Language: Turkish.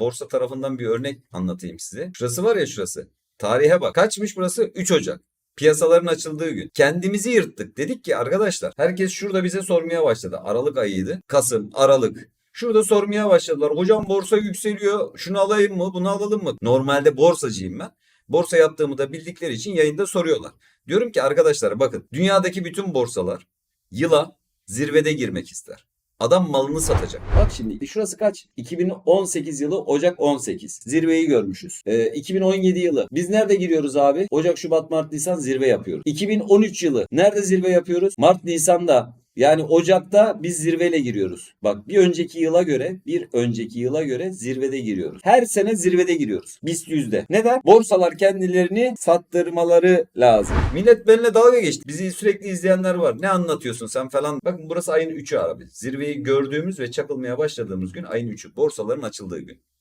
borsa tarafından bir örnek anlatayım size. Şurası var ya şurası. Tarihe bak. Kaçmış burası? 3 Ocak. Piyasaların açıldığı gün. Kendimizi yırttık. Dedik ki arkadaşlar herkes şurada bize sormaya başladı. Aralık ayıydı. Kasım, Aralık. Şurada sormaya başladılar. Hocam borsa yükseliyor. Şunu alayım mı? Bunu alalım mı? Normalde borsacıyım ben. Borsa yaptığımı da bildikleri için yayında soruyorlar. Diyorum ki arkadaşlar bakın dünyadaki bütün borsalar yıla zirvede girmek ister. Adam malını satacak. Bak şimdi şurası kaç? 2018 yılı Ocak 18. Zirveyi görmüşüz. Ee, 2017 yılı. Biz nerede giriyoruz abi? Ocak, Şubat, Mart, Nisan zirve yapıyoruz. 2013 yılı. Nerede zirve yapıyoruz? Mart, Nisan'da. Yani Ocak'ta biz zirveyle giriyoruz. Bak bir önceki yıla göre, bir önceki yıla göre zirvede giriyoruz. Her sene zirvede giriyoruz. BIST yüzde. Neden? Borsalar kendilerini sattırmaları lazım. Millet benimle dalga geçti. Bizi sürekli izleyenler var. Ne anlatıyorsun sen falan. Bakın burası ayın 3'ü abi. Zirveyi gördüğümüz ve çakılmaya başladığımız gün ayın 3'ü. Borsaların açıldığı gün.